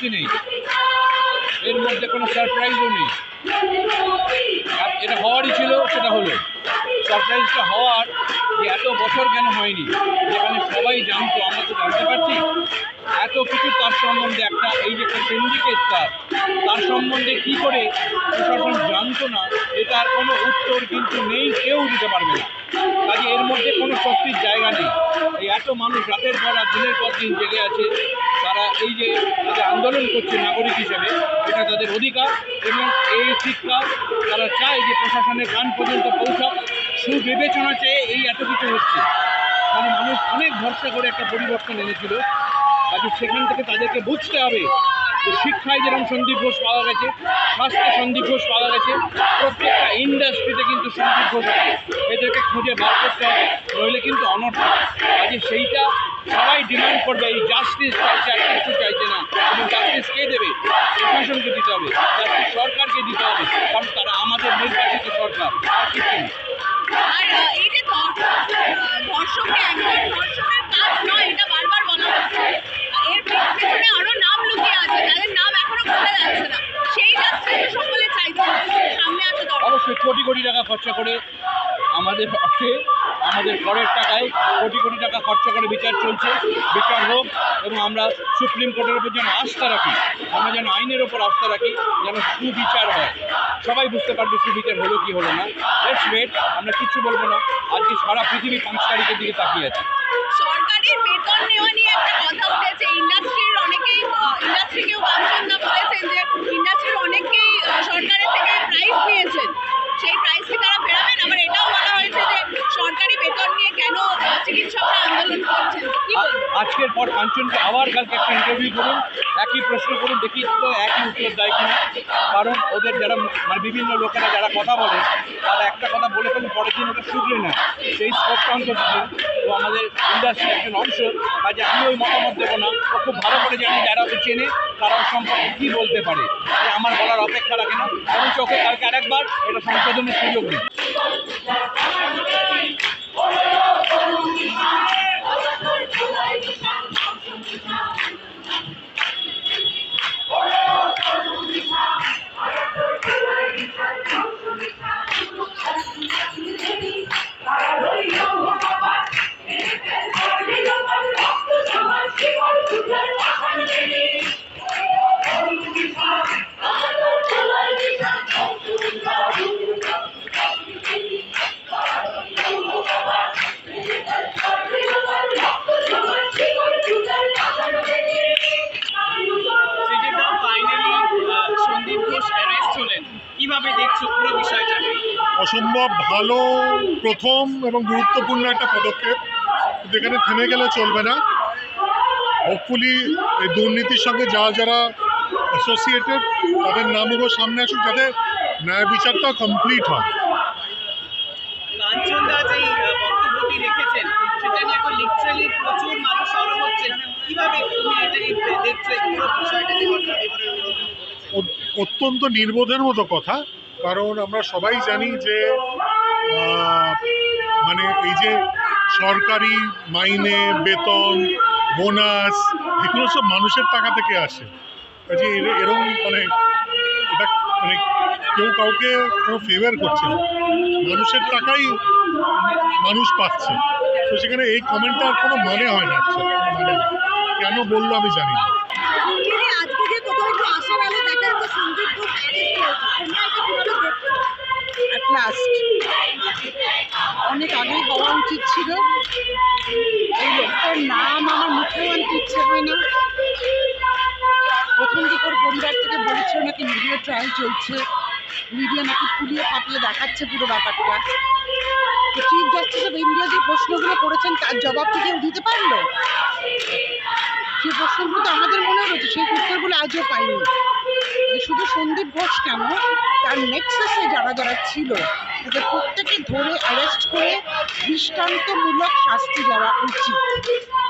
কোনো নেই। এর মধ্যে কোনো সারপ্রাইজও নেই। এটা হওয়ারই ছিল সেটা হলো। সারপ্রাইজটা হওয়ার যে এত বছর কেন হয়নি, যেখানে সবাই জানতো, আমরা তো জানতে পারছি, এত কিছু তার সম্বন্ধে একটা এই যে একটা সিন্ডিকেট তার তার সম্বন্ধে কি করে প্রশাসন জানতো না এটার কোনো উত্তর কিন্তু নেই, কেউ দিতে পারবে না। কাজে এর মধ্যে কোনো স্বস্তির জায়গা নেই। এই এত মানুষ রাতের পর রাত, দিনের পর দিন জেগে আছে, তারা এই যে তাদের আন্দোলন করছে নাগরিক হিসেবে, এটা তাদের অধিকার এবং এই শিক্ষা তারা চায় যে প্রশাসনের কান পর্যন্ত পৌঁছাক। সুবিবেচনা চেয়ে এই এত কিছু হচ্ছে। মানে মানুষ অনেক ভরসা করে একটা পরিবর্তন এনেছিল। কাজে সেখান থেকে তাদেরকে বুঝতে হবে যে শিক্ষায় যেরকম সন্দীপ ঘোষ পাওয়া গেছে, স্বাস্থ্যে সন্দীপ ঘোষ পাওয়া গেছে, প্রত্যেকটা ইন্ডাস্ট্রিতে কিন্তু সন্দীপ ঘোষ আছে। এদেরকে খুঁজে বার করতে হবে, নইলে কিন্তু অনর্থ কাজে সেইটা সবাই ডিমান্ড করবে, এই জাস্টিস চাইছে, আর কিছু চাইছে না। এবং জাস্টিস কে দেবে? প্রশাসনকে দিতে হবে জাস্টিস সরকারকে দিতে হবে, কারণ তারা আমাদের নির্বাচিত সরকার, আর কিছু আর এই যে ধর- আহ, ধর্ষককে একজন ধর্ষকের কাজ নয় এটা বারবার বলা হচ্ছে। এর পেছনে আরও নাম লুকিয়ে আছে যাদের নাম এখনও বোঝা যাচ্ছে না। সেই জাস্টিস সকলে চাইছে সামনে দরকার অবশ্যই কোটি কোটি টাকা খরচা করে আমাদের অর্থে আমাদের করের টাকায় কোটি কোটি টাকা খরচা করে বিচার চলছে বিচার হোক এবং আমরা সুপ্রিম কোর্টের উপর যেন আস্থা রাখি আমরা যেন আইনের ওপর আস্থা রাখি যেন সুবিচার হয়। সবাই বুঝতে পারবে সুবিচার হলো কি হলো না। লেটস আমরা কিচ্ছু বলব না। আজকে সারা পৃথিবী পাঁচ তারিখের দিকে তাকিয়ে আছে। সরকারের বেতন নেওয়া নিয়ে একটা কথা উঠেছে। ইন্ডাস্ট্রির অনেকেই, ইন্ডাস্ট্রিকেও বাঞ্ছন্দা বলেছেন যে ইন্ডাস্ট্রির অনেকেই সরকারের থেকে প্রাইস নিয়েছেন। সেই প্রাইস তারা ফেরাবেন? আবার এটাও বলা হয়েছে যে সরকারি বেতন নিয়ে কেন আহ, চিকিৎসকরা আন্দোলন করছেন কি আ- বলবেন আজকের পর কাঞ্চনকে আবার কালকে একটা ইন্টারভিউ করুন, একই প্রশ্ন করুন, দেখি তো একই উত্তর দেয় কিনা। কারণ ওদের যারা মানে বিভিন্ন লোকেরা যারা কথা বলে, তারা একটা কথা বলে ফেলে পরের দিন ওটা শুধরে না সেই অন্তর ও আমাদের ইন্ডাস্ট্রির একজন অংশ কাজে আমি ওই মতামত দেবো না। ও খুব ভালো করে জানি যারা ওকে চেনে, তারা সম্পর্কে কী বলতে পারে। তাই আমার বলার অপেক্ষা রাখে না। বরঞ্চ ওকে কালকে আরেকবার এটা সংশোধনের সুযোগ দিই কীভাবে দেখছ পুরো বিষয়টাকে অসম্ভব ভালো প্রথম এবং গুরুত্বপূর্ণ একটা পদক্ষেপ। যেখানে থেমে গেলে চলবে না। হোপফুলি এই দুর্নীতির সঙ্গে যারা যারা অ্যাসোসিয়েটেড তাদের নামগুলো সামনে আসুক যাতে ন্যায় বিচারটা কমপ্লিট হয়। প্রচুর মানুষ সরব কীভাবে তুমি দেখছ পুরো বিষয়টা অত্যন্ত নির্বোধের মতো কথা, কারণ আমরা সবাই জানি যে মানে এই যে সরকারি মাইনে, বেতন, বোনাস, এগুলো সব মানুষের টাকা থেকে আসে। কাজে এর- এরম মানে এটা মানে কেউ কাউকে কোনো ফেভার করছে না। মানুষের টাকাই মানুষ পাচ্ছে। তো সেখানে এই কমেন্টটা কোনো মানে হয় না। মানে কেন বলল আমি জানি না। লাস্ট অনেক আগেই হওয়া উচিত ছিল। এই লোকটার নাম আমার মুখেও আনতে ইচ্ছে হয় না। প্রথম দিকে ওর পরিবার থেকে বলেছিল নাকি মিডিয়া ট্রায়াল চলছে। মিডিয়া নাকি ফুলিয়ে ফাটিয়ে দেখাচ্ছে পুরো ব্যাপারটা। চিফ জাস্টিস অফ ইন্ডিয়া যে প্রশ্নগুলো করেছেন, তার জবাব কি কেউ দিতে পারল? সেই প্রশ্নগুলো তো আমাদের মনে রয়েছে। সেই উত্তরগুলো আজও পাইনি। শুধু সন্দীপ ঘোষ কেন? তার নেক্সাসে যারা যারা ছিল, তাদের প্রত্যেকে ধরে অ্যারেস্ট করে দৃষ্টান্তমূলক শাস্তি দেওয়া উচিত।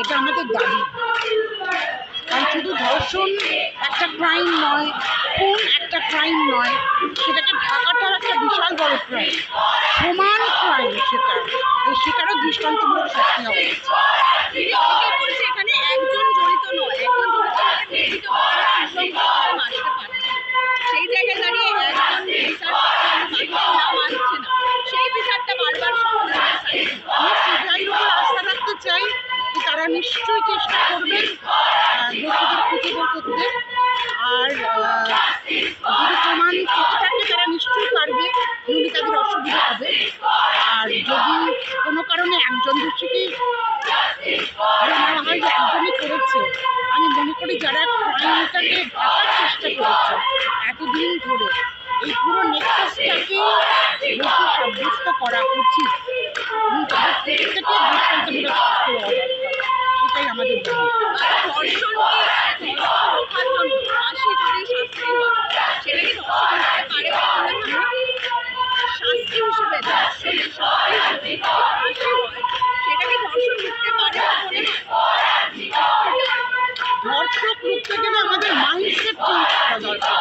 এটা আমাদের দাবি। কারণ শুধু ধর্ষণ একটা ক্রাইম নয়, খুন একটা ক্রাইম নয়, সেটাকে ঢাকাটার একটা বিশাল বড় ক্রাইম সমান ক্রাইম সেটা। সেটারও দৃষ্টান্তমূলক শাস্তি বলছে, এখানে একজন জড়িত নয়, একজন জড়িত দাঁড়িয়ে বিচার সেই বিচারটা বারবার আমি সিবিআইয়ের উপর আস্থা রাখতে চাই তারা নিশ্চয়ই চেষ্টা করবেন আহ, দোষীদের খুঁজে বের করতে আর আহ, যদি প্রমাণ থেকে থাকে তারা নিশ্চয়ই পারবে নইলে তাদের অসুবিধা হবে আর যদি কোনো কারণে একজন দোষীকেই ধরে নেওয়া হয় যে একজনই করেছে আমি মনে করি যারা ক্রাইমটাকে ঢাকার চেষ্টা করেছে এতদিন ধরে এই পুরো নেক্সাসটাকে দোষী সাব্যস্ত করা উচিত এবং তাদের প্রত্যেকে দৃষ্টান্তমূলক শাস্তি হওয়া দরকার সেটাই আমাদের দাবি ধর্ষণ কি ধর্ষণ রোখার জন্য ফাঁসি যদি শাস্তি হয় সেটা কি ধর্ষণ হতে পারে বলে মনে হয়? শাস্তি হিসেবে ধর্ষণের শাস্তি হিসেবে যদি ফাঁসি হয় সেটা কি ধর্ষণ রুখতে পারে বলে মনে হয় ধর্ষক রুখতে গেলে আমাদের মাইন্ডসেট চেঞ্জ করা দরকার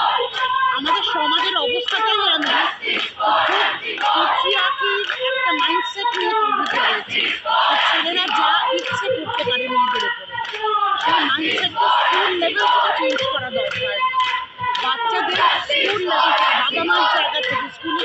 আমাদের সমাজের অবস্থাটাই এমন পাট্রিয়ার্কি একটা মাইন্ডসেট নিয়ে তৈরি করেছে ছেলেরা যা ইচ্ছে করতে পারে মেয়েদের উপরে সেই মাইন্ডসেটটা স্কুল লেভেল থেকে চেঞ্জ করা দরকার বাচ্চাদের স্কুল লেভেল থেকে বাবা মার জায়গা থেকে স্কুলের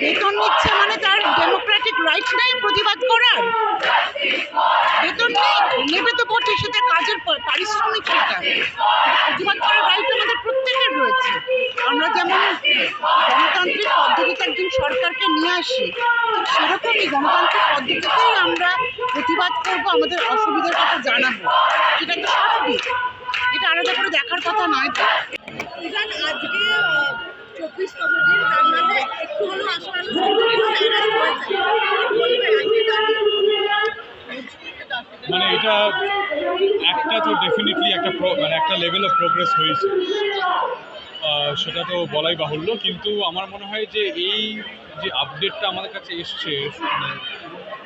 বেতন নিচ্ছে মানে তার ডেমোক্রেটিক রাইট নেই প্রতিবাদ করার? বেতন নেই? নেবে তো বটে সেটা কাজের পারিশ্রমিক সেটা। প্রতিবাদ করার রাইট আমাদের প্রত্যেকের রয়েছে। আমরা যেমন গণতান্ত্রিক পদ্ধতিতে একজন সরকারকে নিয়ে আসি সেরকমই গণতান্ত্রিক পদ্ধতিতেই আমরা প্রতিবাদ করব, আমাদের অসুবিধার কথা জানাব। সেটা তো স্বাভাবিক। এটা আলাদা করে দেখার কথা নয় তো। আজকে মানে এটা একটা তো ডেফিনেটলি একটা মানে একটা লেভেল অফ প্রোগ্রেস হয়েছে। সেটা তো বলাই বাহুল্য। কিন্তু আমার মনে হয় যে এই যে আপডেটটা আমাদের কাছে এসছে,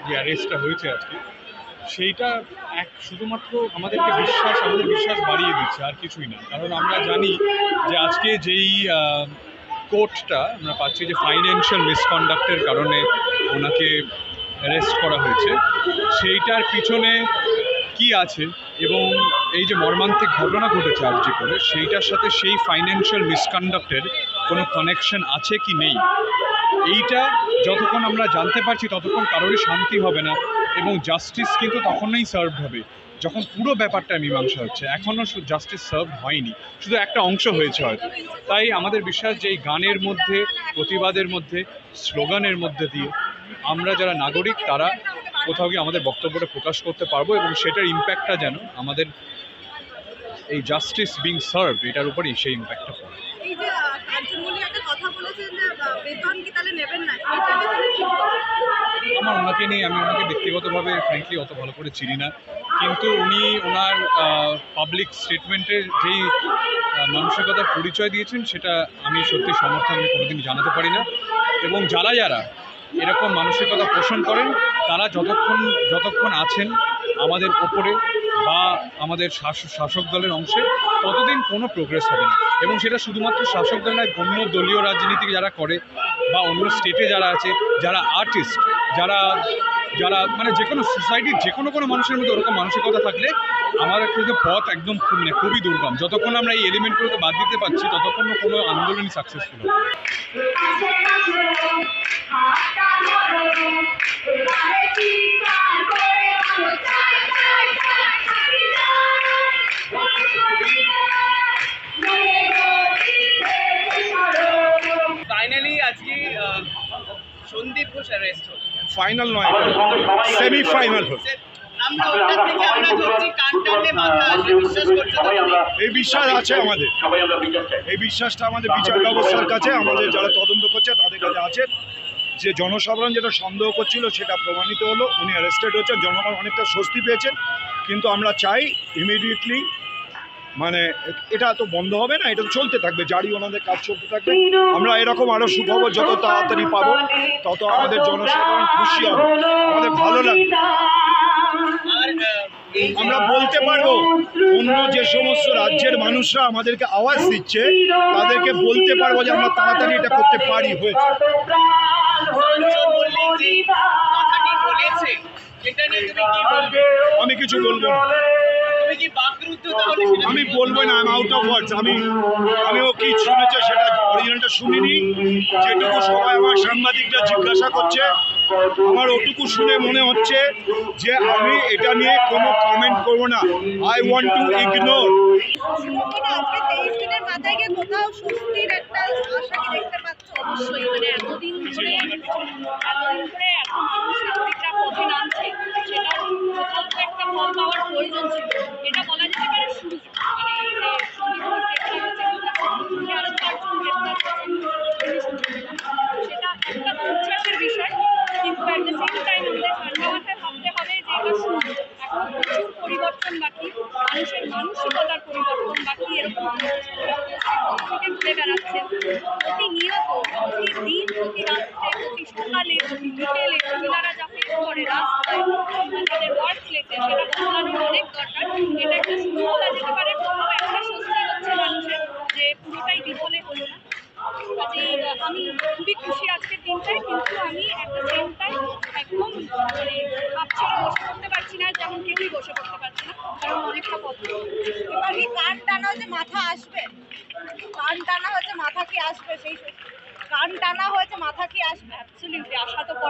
যে অ্যারেস্টটা হয়েছে আজকে, সেইটা এক শুধুমাত্র আমাদেরকে বিশ্বাস, আমাদের বিশ্বাস বাড়িয়ে দিচ্ছে, আর কিছুই না। কারণ আমরা জানি যে আজকে যেই কোর্টটা আমরা পাচ্ছি যে ফাইন্যান্সিয়াল মিসকন্ডাক্টের কারণে ওনাকে অ্যারেস্ট করা হয়েছে। সেইটার পিছনে কি আছে এবং এই যে মর্মান্তিক ঘটনা ঘটেছে আর্জি করে, সেইটার সাথে সেই ফাইন্যান্সিয়াল মিসকন্ডাক্টের কোনো কানেকশন আছে কি নেই? এইটা যতক্ষণ আমরা জানতে পারছি ততক্ষণ কারোরই শান্তি হবে না। এবং জাস্টিস কিন্তু তখনই সার্ভ হবে, যখন পুরো ব্যাপারটা মীমাংসা হচ্ছে। এখনও জাস্টিস সার্ভ হয়নি, শুধু একটা অংশ হয়েছে হয়তো। তাই আমাদের বিশ্বাস যে এই গানের মধ্যে, প্রতিবাদের মধ্যে, স্লোগানের মধ্যে দিয়ে আমরা যারা নাগরিক, তারা কোথাও গিয়ে আমাদের বক্তব্যটা প্রকাশ করতে পারব এবং সেটার ইম্প্যাক্টটা যেন আমাদের এই জাস্টিস বিং সার্ভ এটার উপরেই সেই ইম্প্যাক্টটা পড়ে। কথা বলেছেন বেতন কি তাহলে নেবেন না? আমার ওনাকে নিয়ে, আমি ওনাকে ব্যক্তিগতভাবে ফ্র্যাঙ্কলি অত ভালো করে চিনি না। কিন্তু উনি ওনার পাবলিক স্টেটমেন্টের যেই মানসিকতার পরিচয় দিয়েছেন, সেটা আমি সত্যি সমর্থন আমি কোনোদিন জানাতে পারি না। এবং যারা যারা এরকম মানসিকতা পোষণ করেন, তারা যতক্ষণ যতক্ষণ আছেন আমাদের ওপরে বা আমাদের শাস- শাসক দলের অংশে ততদিন কোনো প্রোগ্রেস হবে না। এবং সেটা শুধুমাত্র শাসক দল নয় অন্য দলীয় রাজনীতি যারা করে বা অন্য স্টেটে যারা আছে, যারা আর্টিস্ট যারা যারা মানে যে কোনো সোসাইটির যে কোনো কোনো মানুষের মধ্যে ওরকম মানসিকতা থাকলে আমার কিন্তু পথ একদম মানে খুবই দুর্গম। যতক্ষণ আমরা এই এলিমেন্টগুলোকে বাদ দিতে পারছি, ততক্ষণ কোনো আন্দোলনই সাকসেসফুল হবে ফাইনালি আজকে সন্দীপ ঘোষ অ্যারেস্ট হল। ফাইনাল নয় সেমি ফাইনাল হল? এই বিশ্বাস আছে আমাদের। এই বিশ্বাসটা আমাদের বিচার ব্যবস্থার কাছে আমাদের যারা তদন্ত করছে তাদের কাছে আছে। যে জনসাধারণ যেটা সন্দেহ করছিল সেটা প্রমাণিত হলো, উনি অ্যারেস্টেড হয়েছেন। জনগণ অনেকটা স্বস্তি পেয়েছেন। কিন্তু আমরা চাই ইমিডিয়েটলি মানে এটা তো বন্ধ হবে না, এটা তো চলতে থাকবে, জারি ওনাদের কাজ চলতে থাকবে। আমরা এরকম আরও সুখবর যত তাড়াতাড়ি পাবো, তত আমাদের জনসাধারণ খুশি হবে। আমাদের ভালো লাগবে। আমরা বলতে পারব, অন্য যে সমস্ত রাজ্যের মানুষরা আমাদেরকে আওয়াজ দিচ্ছে, তাদেরকে বলতে পারব যে আমরা তাড়াতাড়ি এটা করতে পারি হয়েছে। আমি কিছু বলব আমি বলব না আমি আউট অফ ওয়ার্ডস আমি আমিও কি শুনেছে সেটা অরিজিনালটা শুনিনি। যেটুকু সবাই আমার সাংবাদিকরা জিজ্ঞাসা করছে আমার ওটুকু শুনে মনে হচ্ছে যে আমি এটা নিয়ে কোনো কমেন্ট করব না। আই ওয়ান্ট টু ইগনোর গিয়ে কোথাও স্বস্তির একটা আশা কি দেখতে পাচ্ছ? অবশ্যই মানে এতদিন ধরে এতদিন ধরে এত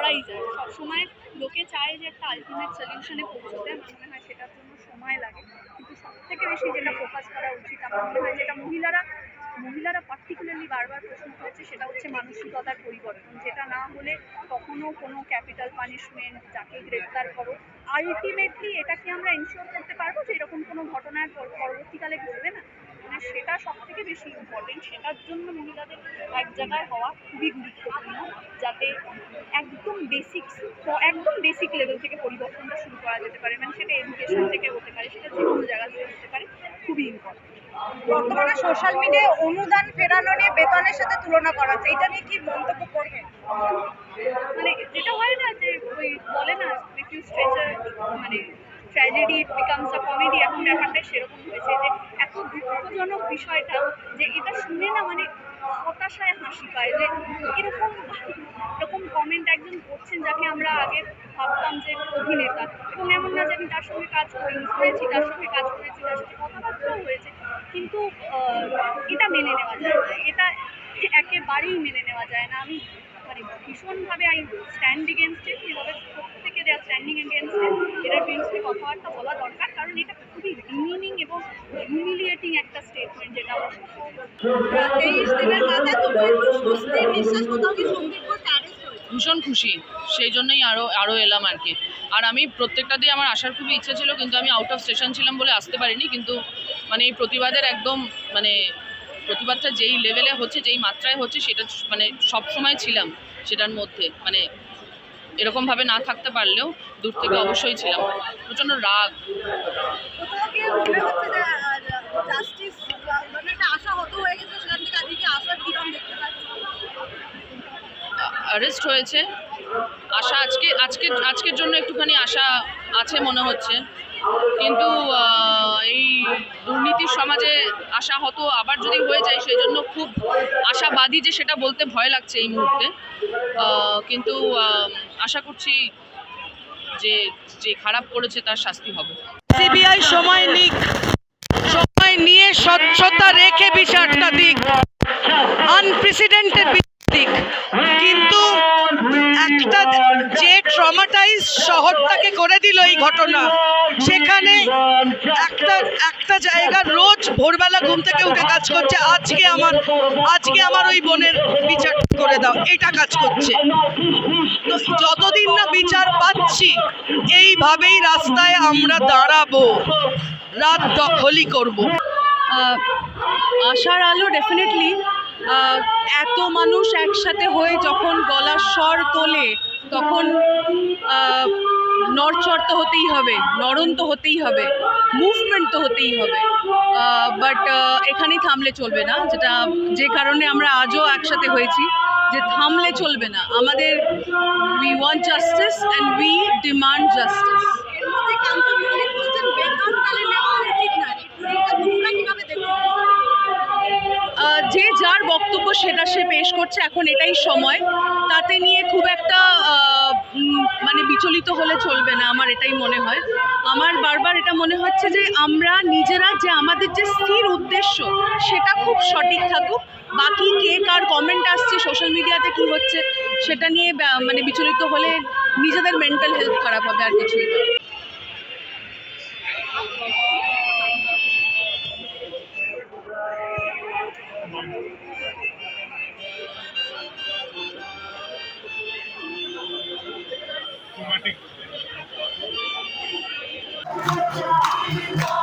করাই যায় সবসময় লোকে চায় যে একটা আলটিমেট সলিউশনে পৌঁছতে। আমার মনে হয় সেটার জন্য সময় লাগে। কিন্তু সব থেকে বেশি যেটা ফোকাস করা উচিত, আমার মনে হয় যেটা মহিলারা মহিলারা পার্টিকুলারলি বারবার প্রশ্ন করেছে, সেটা হচ্ছে মানসিকতার পরিবর্তন। যেটা না হলে কখনো কোনো ক্যাপিটাল পানিশমেন্ট যাকে গ্রেপ্তার করো আলটিমেটলি এটা কি আমরা এনশিওর করতে পারব যে এরকম কোনো ঘটনার পর- পরবর্তীকালে ঘটবে না। মানে সেটা সব থেকে বেশি ইম্পর্টেন্ট সেটার জন্য মহিলাদের এক জায়গায় হওয়া খুবই গুরুত্বপূর্ণ যাতে একদম বেসিক একদম বেসিক লেভেল থেকে পরিবর্তনটা শুরু করা যেতে পারে। মানে সেটা এডুকেশন থেকে হতে পারে সেটা যে কোনো জায়গা থেকে হতে পারে খুবই ইম্পর্টেন্ট বর্তমানে সোশ্যাল মিডিয়ায় অনুদান ফেরানো নিয়ে বেতনের সাথে তুলনা করা হচ্ছে এটা নিয়ে কি মন্তব্য করবেন? মানে যেটা হয় না যে ওই বলে না স্ট্রেচার মানে tragedy it becomes a comedy এখন ব্যাপারটা সেরকম হয়েছে যে এত দুঃখজনক বিষয়টা যে এটা শুনে না মানে হতাশায় হাসি পায় যে এরকম এরকম কমেন্ট একজন করছেন যাকে আমরা আগে ভাবতাম যে অভিনেতা। এবং এমন না যে আমি তার সঙ্গে কাজ করি, করেছি, তার সঙ্গে কাজ করেছি, তার সাথে কথাবার্তাও হয়েছে। কিন্তু এটা মেনে নেওয়া যায় না। এটা একেবারেই মেনে নেওয়া যায় না। আমি মানে ভীষণভাবে আই স্ট্যান্ড এগেনস্ট ইট এভাবে প্রত্যেকে দেওয়া স্ট্যান্ডিং এগেনস্ট এটার বিরুদ্ধে কথাবার্তা বলা দরকার। কারণ এটা খুবই ডিমিনিং এবং হিউমিলিয়েটিং একটা স্টেটমেন্ট যেটা ভীষণ খুশি। সেই জন্যই আরও আরও এলাম আর কি। আর আমি প্রত্যেকটা দিয়ে আমার আসার খুবই ইচ্ছে ছিল, কিন্তু আমি আউট অফ স্টেশন ছিলাম বলে আসতে পারিনি, কিন্তু মানে এই প্রতিবাদের একদম মানে প্রতিবাদটা যেই লেভেলে হচ্ছে, যেই মাত্রায় হচ্ছে, সেটা মানে সব সময় ছিলাম সেটার মধ্যে। মানে এরকমভাবে না থাকতে পারলেও দূর থেকে অবশ্যই ছিলাম। প্রচণ্ড রাগ। গিয়ে মনে মানে হয়ে অ্যারেস্ট হয়েছে। আশা আজকে আজকে আজকের জন্য একটুখানি আশা আছে মনে হচ্ছে। কিন্তু এই দুর্নীতির সমাজে আশা হতো, আবার যদি হয়ে যায়, সেই জন্য খুব আশাবাদী যে সেটা বলতে ভয় লাগছে এই মুহূর্তে। কিন্তু আশা করছি যে যে খারাপ করেছে তার শাস্তি হবে। সিবিআই সময় নিক, সময় নিয়ে স্বচ্ছতা রেখে বিচারটা দিক। আনপ্রেসিডেন্টেড দিক। কিন্তু একটা যে ট্রমাটাইজ শহরটাকে করে দিল এই ঘটনা। ভোরবেলা ঘুম থেকে উঠে কাজ করছে। আজকে আমার আজকে আমার ওই বোনের বিচার করে দাও। এটা কাজ করছে। তো যতদিন না বিচার পাচ্ছি, এইভাবেই রাস্তায় আমরা দাঁড়াবো। রাত দখলই করব। আশার আলো ডেফিনেটলি এত মানুষ একসাথে হয়ে যখন গলার স্বর তোলে, তখন নড়চড় তো হতেই হবে নরম তো হতেই হবে। মুভমেন্ট তো হতেই হবে। বাট এখানেই থামলে চলবে না। যেটা যে কারণে আমরা আজও একসাথে হয়েছি যে থামলে চলবে না। আমাদের we want justice and we demand justice যে যার বক্তব্য সেটা সে পেশ করছে, এখন এটাই সময়। তাতে নিয়ে খুব একটা মানে বিচলিত হলে চলবে না, আমার এটাই মনে হয়। আমার বারবার এটা মনে হচ্ছে যে আমরা নিজেরা যে আমাদের যে স্থির উদ্দেশ্য, সেটা খুব সঠিক থাকুক। বাকি কে কার কমেন্ট আসছে সোশ্যাল মিডিয়াতে কি হচ্ছে, সেটা নিয়ে মানে বিচলিত হলে নিজেদের মেন্টাল হেলথ খারাপ হবে আর কিছুই না। Good job,